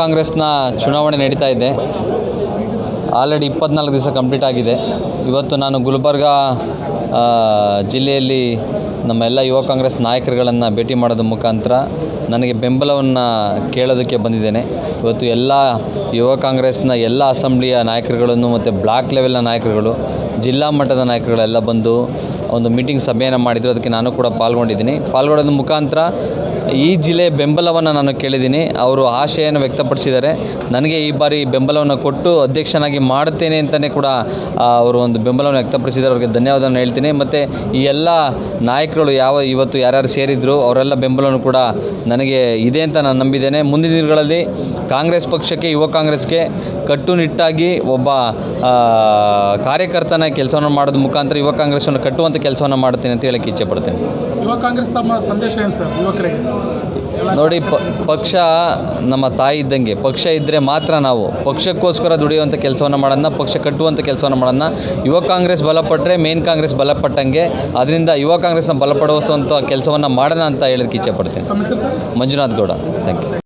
ಕಾಂಗ್ರೆಸ್ನ ಚುನಾವಣೆ ನಡೀತಾ ಇದೆ. ಆಲ್ರೆಡಿ ಇಪ್ಪತ್ನಾಲ್ಕು ದಿವಸ ಕಂಪ್ಲೀಟ್ ಆಗಿದೆ. ಇವತ್ತು ನಾನು ಗುಲ್ಬರ್ಗ ಜಿಲ್ಲೆಯಲ್ಲಿ ನಮ್ಮ ಎಲ್ಲ ಯುವ ಕಾಂಗ್ರೆಸ್ ನಾಯಕರುಗಳನ್ನು ಭೇಟಿ ಮಾಡೋದ್ರ ಮುಖಾಂತರ ನನಗೆ ಬೆಂಬಲವನ್ನು ಕೇಳೋದಕ್ಕೆ ಬಂದಿದ್ದೇನೆ. ಇವತ್ತು ಎಲ್ಲ ಯುವ ಕಾಂಗ್ರೆಸ್ನ ಎಲ್ಲ ಅಸೆಂಬ್ಲಿಯ ನಾಯಕರುಗಳನ್ನು ಮತ್ತು ಬ್ಲಾಕ್ ಲೆವೆಲ್ನ ನಾಯಕರುಗಳು, ಜಿಲ್ಲಾ ಮಟ್ಟದ ನಾಯಕರುಗಳೆಲ್ಲ ಬಂದು ಒಂದು ಮೀಟಿಂಗ್ ಸಭೆಯನ್ನು ಮಾಡಿದರು. ಅದಕ್ಕೆ ನಾನು ಕೂಡ ಪಾಲ್ಗೊಂಡಿದ್ದೀನಿ. ಪಾಲ್ಗೊಳ್ಳೋದ್ರ ಮುಖಾಂತರ ಈ ಜಿಲ್ಲೆ ಬೆಂಬಲವನ್ನು ನಾನು ಕೇಳಿದ್ದೀನಿ. ಅವರು ಆಶೆಯನ್ನು ವ್ಯಕ್ತಪಡಿಸಿದ್ದಾರೆ. ನನಗೆ ಈ ಬಾರಿ ಬೆಂಬಲವನ್ನು ಕೊಟ್ಟು ಅಧ್ಯಕ್ಷನಾಗಿ ಮಾಡುತ್ತೇನೆ ಅಂತಲೇ ಕೂಡ ಅವರು ಒಂದು ಬೆಂಬಲವನ್ನು ವ್ಯಕ್ತಪಡಿಸಿದ್ದಾರೆ. ಅವರಿಗೆ ಧನ್ಯವಾದವನ್ನು ಹೇಳ್ತೀನಿ. ಮತ್ತು ಈ ಎಲ್ಲ ನಾಯಕರುಗಳು ಯಾವ, ಇವತ್ತು ಯಾರ್ಯಾರು ಸೇರಿದ್ರು, ಅವರೆಲ್ಲ ಬೆಂಬಲವನ್ನು ಕೂಡ ನನಗೆ ಇದೆ ಅಂತ ನಾನು ನಂಬಿದ್ದೇನೆ. ಮುಂದಿನ ದಿನಗಳಲ್ಲಿ ಕಾಂಗ್ರೆಸ್ ಪಕ್ಷಕ್ಕೆ, ಯುವ ಕಾಂಗ್ರೆಸ್ಗೆ ಕಟ್ಟುನಿಟ್ಟಾಗಿ ಒಬ್ಬ ಕಾರ್ಯಕರ್ತನ ಕೆಲಸವನ್ನು ಮಾಡೋದು ಮುಖಾಂತರ ಯುವ ಕಾಂಗ್ರೆಸ್ಸನ್ನು ಕಟ್ಟುವಂಥ ಕೆಲಸವನ್ನು ಮಾಡ್ತೇನೆ ಅಂತ ಹೇಳಕ್ಕೆ ಇಚ್ಛೆ ಪಡ್ತೇನೆ. ಯುವ ಕಾಂಗ್ರೆಸ್ ತಮ್ಮ ಸಂದೇಶ ಏನು ಸರ್ ಯುವಕರಿಗೆ ನೋಡಿ ಪ ಪಕ್ಷ ನಮ್ಮ ತಾಯಿ ಇದ್ದಂಗೆ ಪಕ್ಷ ಇದ್ದರೆ ಮಾತ್ರ ನಾವು ಪಕ್ಷಕ್ಕೋಸ್ಕರ ದುಡಿಯುವಂಥ ಕೆಲಸವನ್ನು ಮಾಡೋಣ ಪಕ್ಷ ಕಟ್ಟುವಂಥ ಕೆಲಸವನ್ನು ಮಾಡೋಣ. ಯುವ ಕಾಂಗ್ರೆಸ್ ಬಲಪಟ್ಟರೆ ಮೇನ್ ಕಾಂಗ್ರೆಸ್ ಬಲಪಟ್ಟಂಗೆ ಅದರಿಂದ ಯುವ ಕಾಂಗ್ರೆಸ್ನ ಬಲಪಡಿಸುವಂಥ ಕೆಲಸವನ್ನು ಮಾಡೋಣ ಅಂತ ಹೇಳೋದಕ್ಕೆ ಇಚ್ಛೆ ಪಡ್ತೇನೆ. Manjunath Gowda thank you